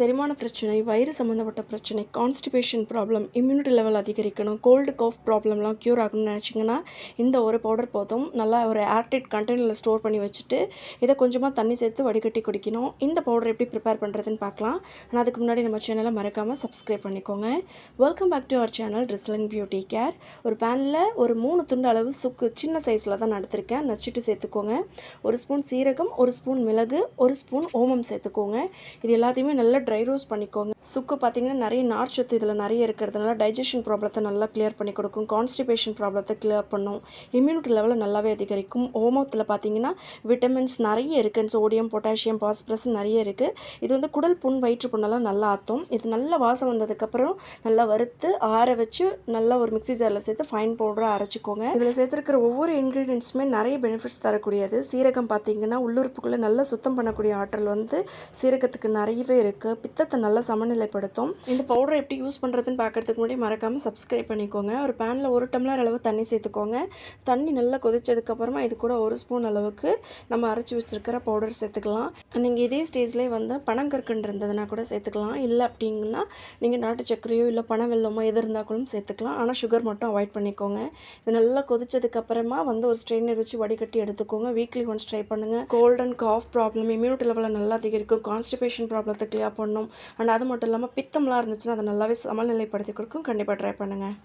செரிமான பிரச்சனை வயிறு சம்மந்தப்பட்ட பிரச்சனை கான்ஸ்டிபேஷன் ப்ராப்ளம் இம்யூனிட்டி லெவல் அதிகரிக்கணும் கோல்டு காஃப் ப்ராப்ளம்லாம் க்யூர் ஆகணும்னு நினச்சிங்கன்னா இந்த ஒரு பவுடர் போதும். நல்லா ஒரு ஏர்டைட் கண்டெய்னரில் ஸ்டோர் பண்ணி வச்சுட்டு இதை கொஞ்சமாக தண்ணி சேர்த்து வடிகட்டி குடிக்கணும். இந்த பவுடர் எப்படி ப்ரிப்பேர் பண்ணுறதுன்னு பார்க்கலாம். ஆனால் அதுக்கு முன்னாடி நம்ம சேனலை மறக்காமல் சப்ஸ்கிரைப் பண்ணிக்கோங்க. Welcome back to our channel Drizzling Beauty Care ஒரு பேனில் ஒரு மூணு துண்டு அளவு சுக்கு சின்ன சைஸில் தான் நடத்திருக்கேன் நச்சுட்டு சேர்த்துக்கோங்க. ஒரு ஸ்பூன் சீரகம் ஒரு ஸ்பூன் மிளகு ஒரு ஸ்பூன் ஓமம் சேர்த்துக்கோங்க. இது எல்லாத்தையுமே நல்லா ட்ரை ரோஸ் பண்ணிக்கோங்க. சுக்கு பார்த்தீங்கன்னா நிறைய நார்ச்சத்து இதில் நிறைய இருக்கிறதுனால டைஜஷன் ப்ராப்ளத்தை நல்லா கிளியர் பண்ணி கொடுக்கும். கான்ஸ்டிபேஷன் ப்ராப்ளத்தை கிளியர் பண்ணும். இம்யூனிட்டி லெவலை நல்லாவே அதிகரிக்கும். ஓமத்தில் பார்த்தீங்கன்னா விட்டமின்ஸ் நிறைய இருக்குது சோடியம் பொட்டாசியம் பாஸ்பரஸ் நிறைய இருக்குது இது வந்து குடல் புண் வயிற்று புண்ணெல்லாம் நல்லா ஆற்றும் இது நல்ல வாசம் வந்ததுக்கப்புறம் நல்லா வறுத்து ஆற வச்சு நல்லா ஒரு மிக்சி ஜாரில் சேர்த்து ஃபைன் பவுடராக அரைச்சிக்கோங்க. இதில் சேர்த்துருக்கிற ஒவ்வொரு இன்க்ரீடியன்ஸுமே நிறைய பெனிஃபிட்ஸ் தரக்கூடியது. சீரகம் பார்த்தீங்கன்னா உள்ளுறுப்புக்குள்ளே நல்லா சுத்தம் பண்ணக்கூடிய ஆற்றல் வந்து சீரகத்துக்கு நிறையவே இருக்குது பித்தத்தை நல்லா சமநிலைப்படுத்தும். இந்த பவுடரை எப்படி யூஸ் பண்ணுறதுன்னு பார்க்கறதுக்கு முன்னாடி மறக்காமல் சப்ஸ்கிரைப் பண்ணிக்கோங்க. ஒரு பேனில் ஒரு டம்ளர் அளவு தண்ணி சேர்த்துக்கோங்க. தண்ணி நல்லா கொதிச்சதுக்கப்புறமா இது கூட ஒரு ஸ்பூன் அளவுக்கு நம்ம அரைச்சி வச்சிருக்கிற பவுடர் சேர்த்துக்கலாம். நீங்கள் இதே ஸ்டேஜ்லேயே வந்து பனங்கற்கண்டு இருந்ததுன்னா கூட சேர்த்துக்கலாம். இல்லை அப்படிங்கன்னா நீங்கள் நாட்டு சர்க்கரையோ இல்லை பனை வெல்லமோ எது இருந்தால் கூட சேர்த்துக்கலாம். ஆனால் சுகர் மட்டும் அவாய்ட் பண்ணிக்கோங்க. இது நல்லா கொதிச்சதுக்கப்புறமா வந்து ஒரு ஸ்ட்ரெயினர் வச்சு வடிகட்டி எடுத்துக்கோங்க. வீக்லி ஒன்ஸ் ட்ரை பண்ணுங்கள் cold and cough problem immunity லெவலில் நல்லா அதிகரிக்கும். கான்ஸ்டிபேஷன் ப்ராப்ளத்தை கிளியர் பண்ணும். அண்ட் அது மட்டும் இல்லாமல் பித்தம்லாம் இருந்துச்சுன்னா அதை நல்லாவே சமநிலைப்படுத்தி கொடுக்கும். கண்டிப்பாக ட்ரை பண்ணுங்கள்